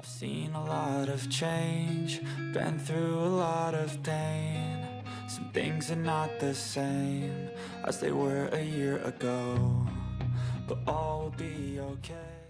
I've seen a lot of change, been through a lot of pain. Some things are not the same as they were a year ago, but all will be okay.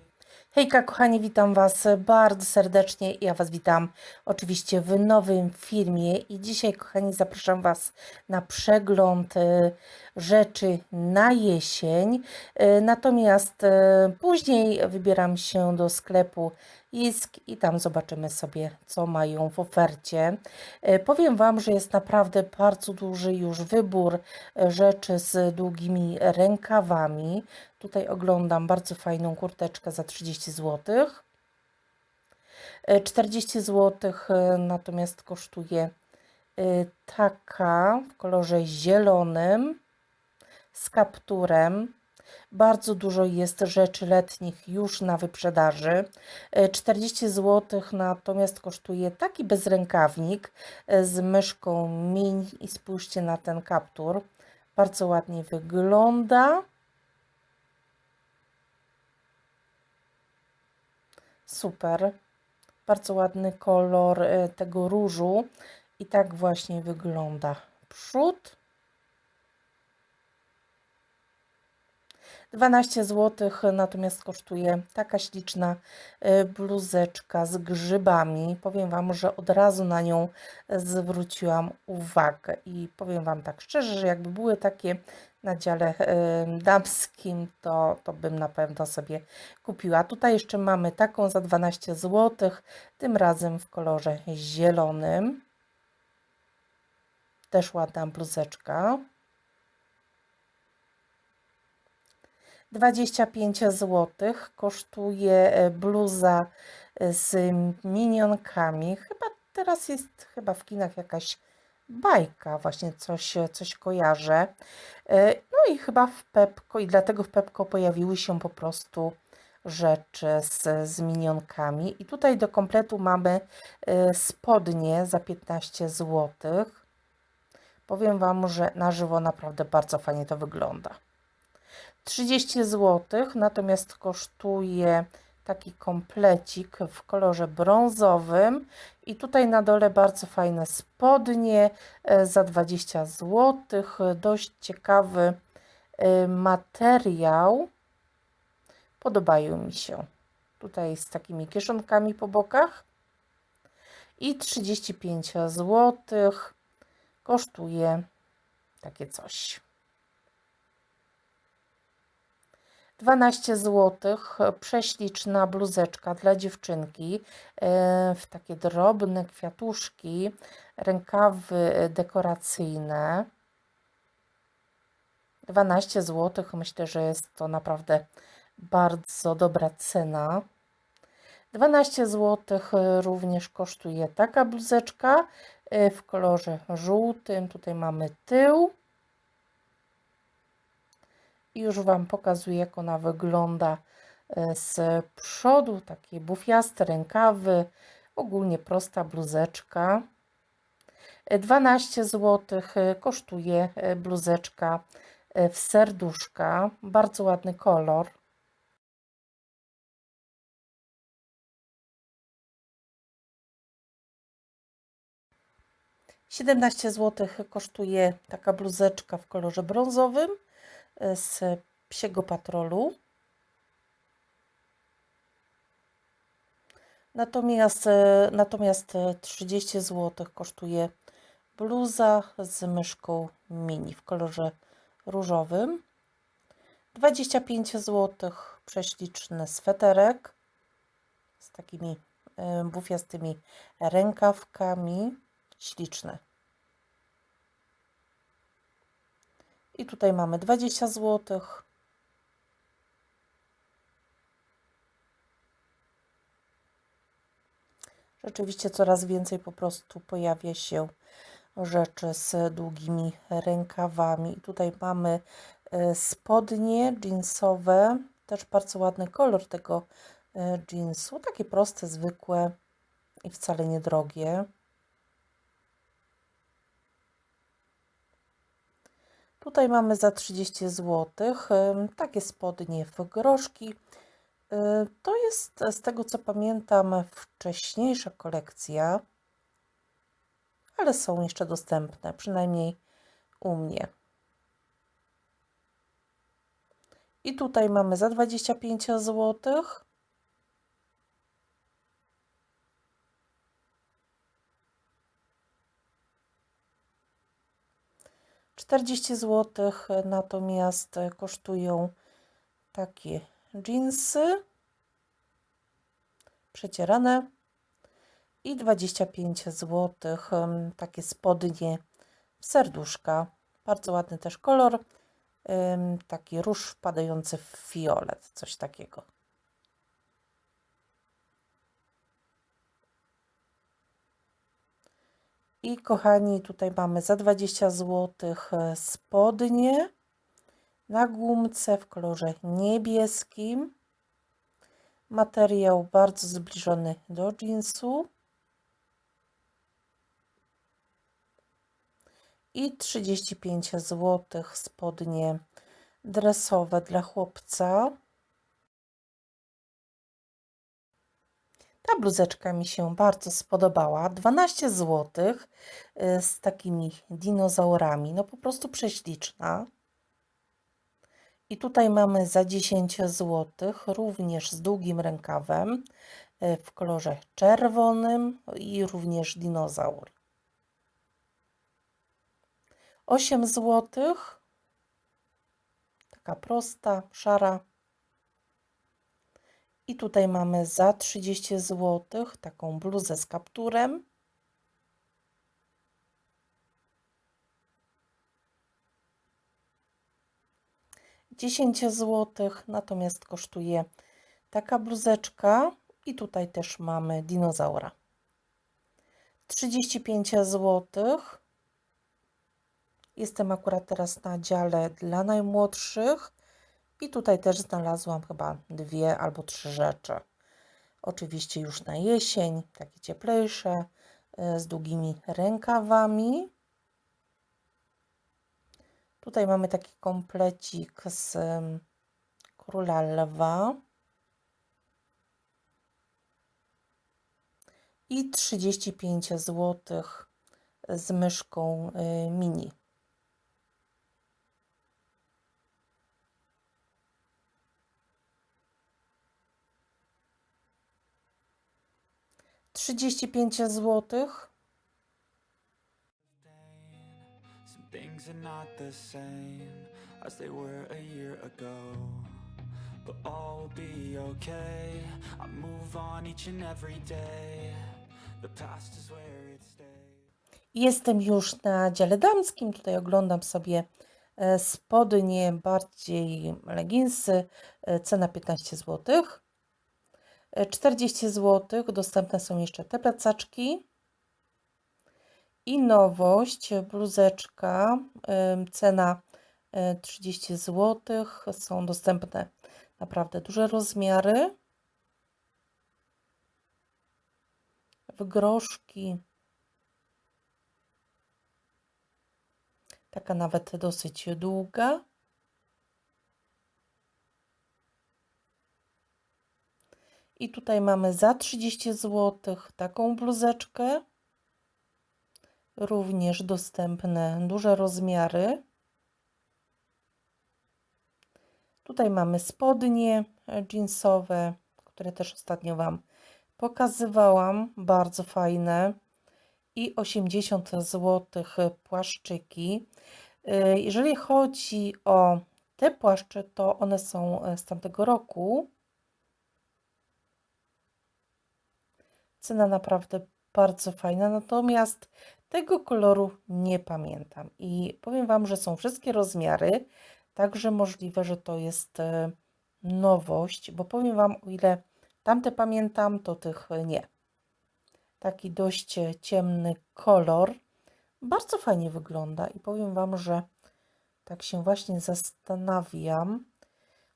Hejka kochani, witam Was bardzo serdecznie. Ja Was witam oczywiście w nowym filmie i dzisiaj kochani zapraszam Was na przegląd e, rzeczy na jesień. E, Natomiast e, później wybieram się do sklepu Isk i tam zobaczymy sobie co mają w ofercie. E, Powiem Wam, że jest naprawdę bardzo duży już wybór e, rzeczy z długimi rękawami. Tutaj oglądam bardzo fajną kurteczkę za 30 zł. 40 zł natomiast kosztuje e, taka w kolorze zielonym z kapturem. Bardzo dużo jest rzeczy letnich już na wyprzedaży. E, 40 zł natomiast kosztuje taki bezrękawnik e, z myszką mini i spójrzcie na ten kaptur. Bardzo ładnie wygląda. Super. Bardzo ładny kolor e, tego różu. I tak właśnie wygląda przód. 12 zł natomiast kosztuje taka śliczna e, bluzeczka z grzybami. Powiem Wam, że od razu na nią zwróciłam uwagę i powiem Wam tak szczerze, że jakby były takie na dziale e, damskim, to, to bym na pewno sobie kupiła. Tutaj jeszcze mamy taką za 12 zł, tym razem w kolorze zielonym. Też ładna bluzeczka. 25 zł kosztuje e, bluza e, z minionkami. Chyba teraz jest chyba w kinach jakaś bajka, właśnie coś, coś kojarzę. E, No i chyba w Pepko, i dlatego w Pepko pojawiły się po prostu rzeczy z, z minionkami. I tutaj do kompletu mamy spodnie za 15 zł. Powiem Wam, że na żywo naprawdę bardzo fajnie to wygląda. 30 zł, natomiast kosztuje taki komplecik w kolorze brązowym i tutaj na dole bardzo fajne spodnie e, za 20 zł. Dość ciekawy e, materiał. Podobają mi się. Tutaj z takimi kieszonkami po bokach. I 35 zł kosztuje takie coś. 12 zł, prześliczna bluzeczka dla dziewczynki e, w takie drobne kwiatuszki, rękawy dekoracyjne. 12 zł, myślę, że jest to naprawdę bardzo dobra cena. 12 zł również kosztuje taka bluzeczka e, w kolorze żółtym. Tutaj mamy tył. Już Wam pokazuję, jak ona wygląda e, z przodu. Takie bufiaste rękawy, ogólnie prosta bluzeczka. E, 12 zł kosztuje e, bluzeczka e, w serduszka. Bardzo ładny kolor. Siedemnaście zł kosztuje taka bluzeczka w kolorze brązowym z psiego patrolu. Natomiast, e, natomiast 30 zł kosztuje bluza z myszką mini w kolorze różowym. 25 zł prześliczny sweterek z takimi e, bufiastymi rękawkami. Śliczne. I tutaj mamy 20 zł. Rzeczywiście coraz więcej po prostu pojawia się rzeczy z długimi rękawami. I tutaj mamy e, spodnie jeansowe, też bardzo ładny kolor tego e, jeansu, takie proste, zwykłe i wcale niedrogie. Tutaj mamy za 30 zł takie spodnie w groszki. E, to jest e, z tego co pamiętam wcześniejsza kolekcja, ale są jeszcze dostępne, przynajmniej u mnie. I tutaj mamy za 25 złotych 40 zł e, natomiast e, kosztują takie jeansy przecierane i 25 zł takie spodnie w serduszka. Bardzo ładny też kolor, taki róż wpadający w fiolet, coś takiego. I kochani, tutaj mamy za 20 zł spodnie na gumce w kolorze niebieskim. Materiał bardzo zbliżony do jeansu. I 35 zł spodnie dresowe dla chłopca. Ta bluzeczka mi się bardzo spodobała. 12 zł z takimi dinozaurami. No po prostu prześliczna. I tutaj mamy za 10 zł, również z długim rękawem y, w kolorze czerwonym i również dinozaur. 8 zł. Taka prosta, szara. I tutaj mamy za 30 zł taką bluzę z kapturem. Dziesięć złotych, natomiast kosztuje taka bluzeczka i tutaj też mamy dinozaura. 35 złotych. Jestem akurat teraz na dziale dla najmłodszych i tutaj też znalazłam chyba dwie albo trzy rzeczy. Oczywiście już na jesień, takie cieplejsze, z długimi rękawami. Tutaj mamy taki komplecik z króla lwa. I 35 zł z myszką y, mini. Trzydzieści pięć złotych. Some things are not the same as they were a year ago. But all will be okay. I move on each and every day. The past is where it stays. Jestem już na dziale damskim. Tutaj oglądam sobie e, spodnie, bardziej leginsy. e, Cena 15 zł. 40 zł. Dostępne są jeszcze te plecaczki. I nowość, bluzeczka, cena y, 30 zł. Są dostępne naprawdę duże rozmiary. W groszki. Taka nawet dosyć długa. I tutaj mamy za 30 zł taką bluzeczkę. Również dostępne duże rozmiary. Tutaj mamy spodnie jeansowe, które też ostatnio Wam pokazywałam. Bardzo fajne. I 80 zł płaszczyki. Y, Jeżeli chodzi o te płaszcze, to one są z tamtego roku. Cena naprawdę bardzo fajna, natomiast tego koloru nie pamiętam. I powiem Wam, że są wszystkie rozmiary, także możliwe, że to jest e, nowość, bo powiem Wam, o ile tamte pamiętam, to tych nie. Taki dość ciemny kolor. Bardzo fajnie wygląda i powiem Wam, że tak się właśnie zastanawiam,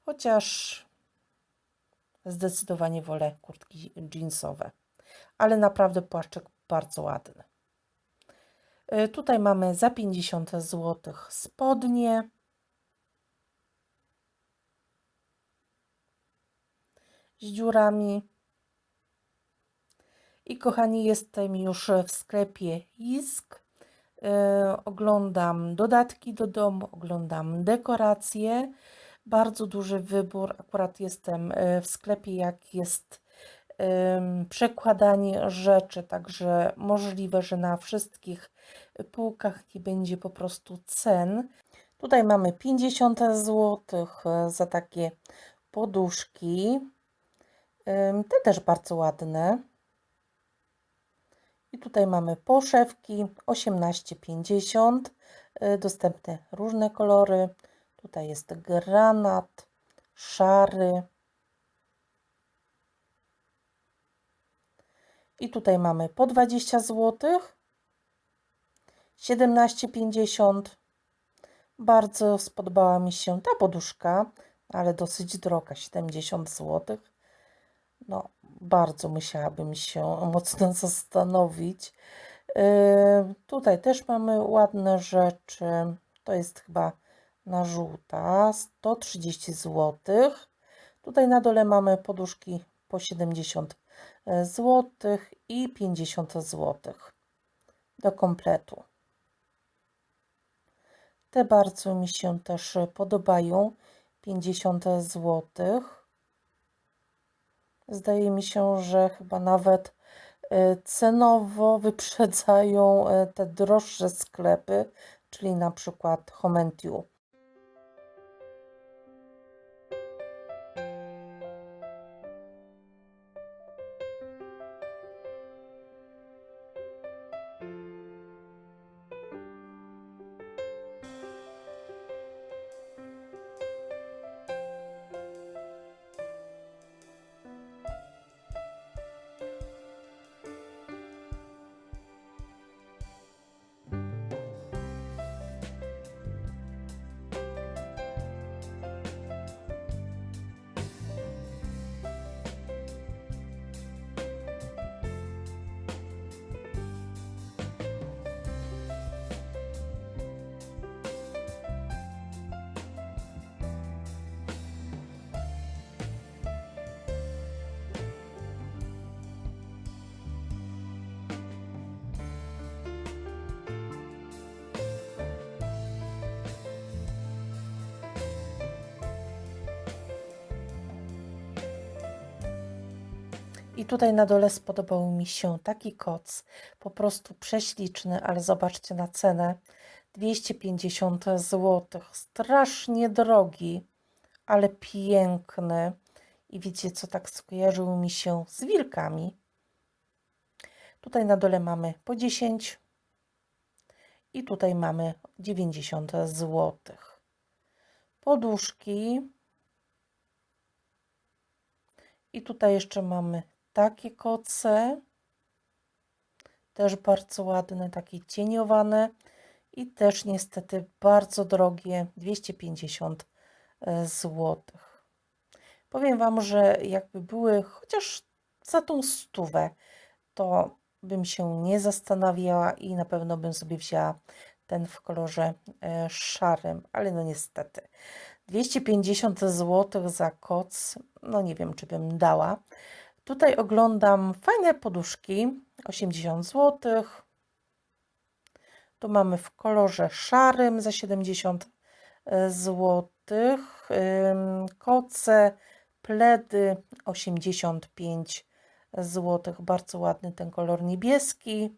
chociaż zdecydowanie wolę kurtki jeansowe ale naprawdę płaszczyk bardzo ładny. Y, Tutaj mamy za 50 zł spodnie. z dziurami. I kochani, jestem już w sklepie Isk. E, oglądam dodatki do domu, oglądam dekoracje. Bardzo duży wybór. Akurat jestem e, w sklepie, jak jest przekładanie rzeczy, także możliwe, że na wszystkich półkach nie będzie po prostu cen. Tutaj mamy 50 zł za takie poduszki. Te też bardzo ładne. I tutaj mamy poszewki 18,50. y, Dostępne różne kolory. Tutaj jest granat, szary. I tutaj mamy po 20 zł. 17,50. Bardzo spodobała mi się ta poduszka, ale dosyć droga 70 zł. No, bardzo musiałabym się mocno zastanowić. Yy, tutaj też mamy ładne rzeczy. To jest chyba na żółta 130 zł. Tutaj na dole mamy poduszki po 70 zł i 50 zł do kompletu. Te bardzo mi się też podobają. 50 zł. Zdaje mi się, że chyba nawet e, cenowo wyprzedzają e, te droższe sklepy, czyli na przykład Homentiu. I tutaj na dole spodobał mi się taki koc, po prostu prześliczny, ale zobaczcie na cenę. 250 zł. Strasznie drogi, ale piękny. I wiecie co, tak skojarzył mi się z wilkami. Tutaj na dole mamy po 10 i tutaj mamy 90 zł. Poduszki. I tutaj jeszcze mamy takie koce. Też bardzo ładne, takie cieniowane i też niestety bardzo drogie 250 zł. Powiem Wam, że jakby były chociaż za tą stówę, to bym się nie zastanawiała i na pewno bym sobie wzięła ten w kolorze e, szarym, ale no niestety. 250 zł za koc, no nie wiem, czy bym dała. Tutaj oglądam fajne poduszki, 80 zł. Tu mamy w kolorze szarym za 70 zł. Koce, pledy 85 zł. Bardzo ładny ten kolor niebieski.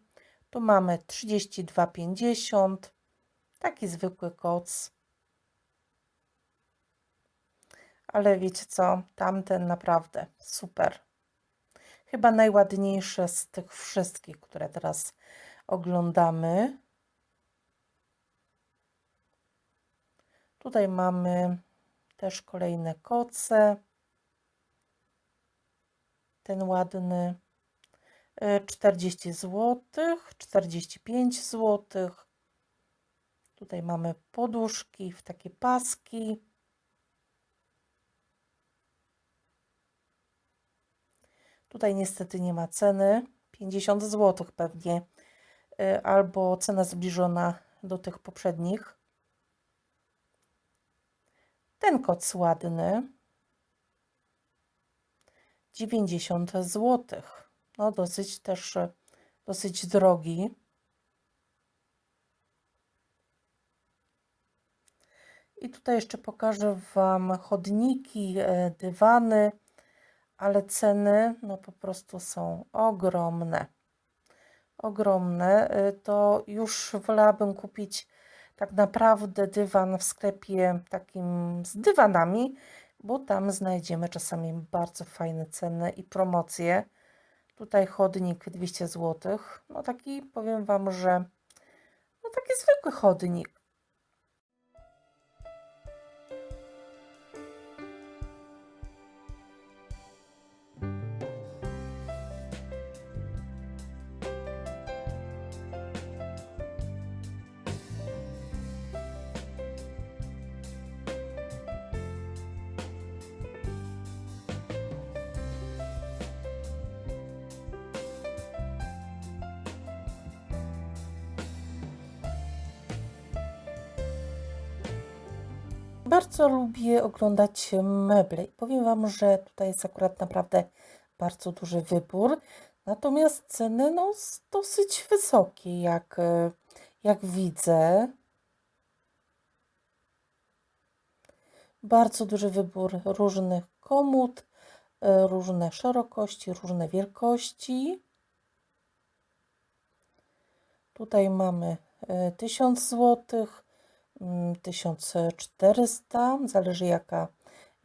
Tu mamy 32,50. Taki zwykły koc. Ale wiecie co? Tamten naprawdę super. Chyba najładniejsze z tych wszystkich, które teraz oglądamy. Tutaj mamy też kolejne koce. Ten ładny 40 zł, 45 zł. Tutaj mamy poduszki w takie paski. Tutaj niestety nie ma ceny. 50 zł pewnie, y, albo cena zbliżona do tych poprzednich. Ten koc ładny. 90 zł. No dosyć też, e, dosyć drogi. I tutaj jeszcze pokażę Wam chodniki, e, dywany, ale ceny no po prostu są ogromne. Ogromne. E, To już wolałabym kupić tak naprawdę dywan w sklepie takim z dywanami, bo tam znajdziemy czasami bardzo fajne ceny i promocje. Tutaj chodnik 200 zł. No taki powiem Wam, że no taki zwykły chodnik. Bardzo lubię oglądać meble i powiem Wam, że tutaj jest akurat naprawdę bardzo duży wybór. Natomiast ceny no, dosyć wysokie, jak, e, jak widzę. Bardzo duży wybór różnych komód, e, różne szerokości, różne wielkości. Tutaj mamy e, 1000 zł, mm, 1400, zależy jaka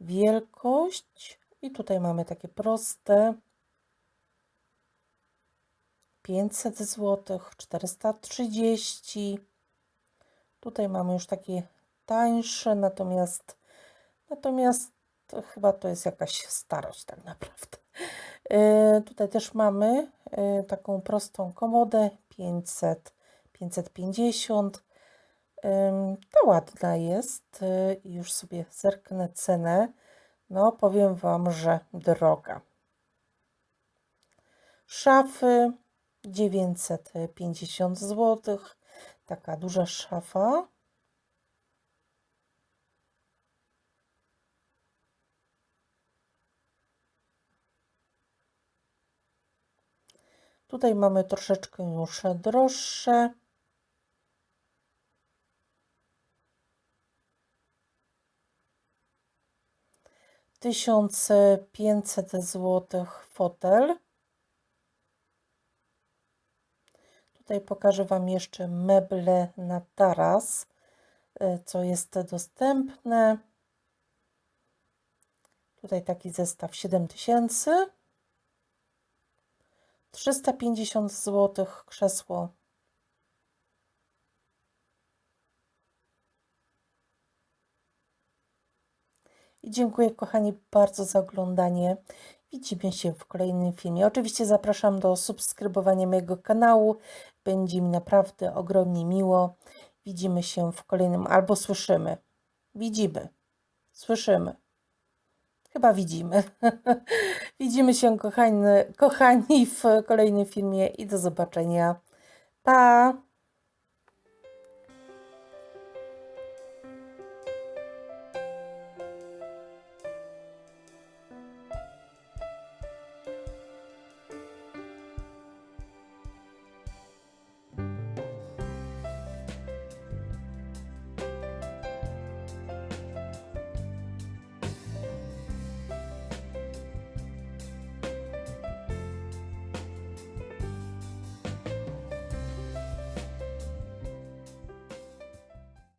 wielkość. I tutaj mamy takie proste 500 zł, 430. Tutaj mamy już takie tańsze, natomiast natomiast to chyba to jest jakaś starość tak naprawdę. E, Tutaj też mamy e, taką prostą komodę 500, 550. To ładna jest y, już sobie zerknę cenę. No, powiem Wam, że droga. Szafy 950 zł. Taka duża szafa. Tutaj mamy troszeczkę już droższe. Tysiąc pięćset złotych fotel. Tutaj pokażę Wam jeszcze meble na taras, y, co jest dostępne. Tutaj taki zestaw 7000. 350 zł krzesło. I dziękuję kochani bardzo za oglądanie. Widzimy się w kolejnym filmie. Oczywiście zapraszam do subskrybowania mojego kanału. Będzie mi naprawdę ogromnie miło. Widzimy się w kolejnym albo słyszymy. Widzimy. Słyszymy. Chyba widzimy. widzimy się kochani, kochani w kolejnym filmie i do zobaczenia. Pa!